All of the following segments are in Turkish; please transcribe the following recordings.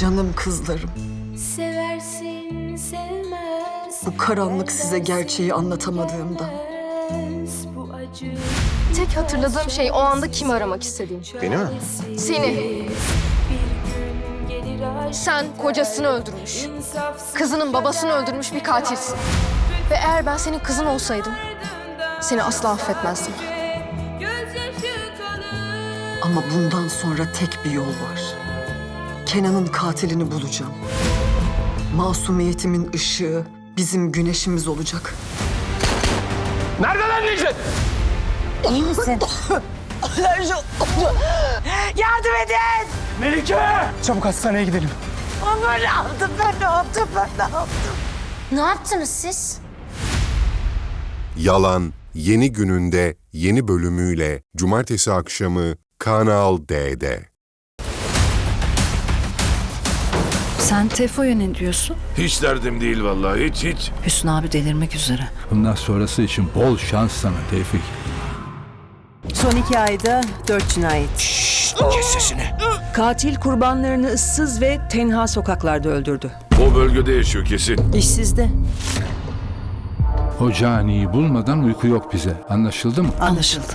Canım kızlarım. Seversin sevmez Bu karanlık size gerçeği anlatamadığımda. Bu acı Tek hatırladığım şey o anda kimi aramak istediğim. Beni mi? Seni. Bir gün gelir aşk Sen kocasını öldürmüş. Kızının babasını öldürmüş bir katilsin. Ve eğer ben senin kızın olsaydım seni asla affetmezdim. Ama bundan sonra tek bir yol var. Kenan'ın katilini bulacağım. Masumiyetimin ışığı bizim güneşimiz olacak. Nerede lan Necdet? Yardım edin! Melike! Çabuk hastaneye gidelim. Ama ne yaptım ben ne yaptım ben ne yaptım? Ne yaptınız siz? Yalan yeni gününde yeni bölümüyle cumartesi akşamı Kanal D'de. Sen Tefo'ya ne diyorsun? Hiç derdim değil vallahi hiç hiç. Hüsnü abi delirmek üzere. Bundan sonrası için bol şans sana Tevfik. Son iki ayda dört cinayet. Kes sesini. Katil kurbanlarını ıssız ve tenha sokaklarda öldürdü. O bölgede yaşıyor kesin. İşsizde. O caniyi bulmadan uyku yok bize. Anlaşıldı mı? Anlaşıldı.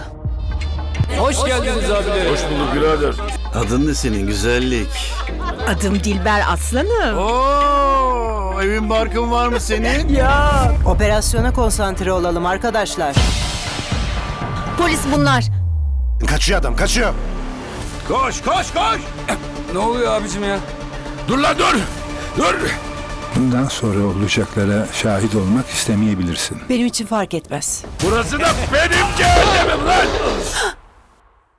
Hoş geldiniz abiler. Hoş bulduk birader. Adın ne senin güzellik? Adım Dilber Aslanım. Oo, evin barkın var mı senin? Ya. Operasyona konsantre olalım arkadaşlar. Polis bunlar. Kaçıyor adam kaçıyor. Koş koş koş. Ne oluyor abicim ya? Dur lan dur. Dur. Bundan sonra olacaklara şahit olmak istemeyebilirsin. Benim için fark etmez. Burası da benim cehennemim.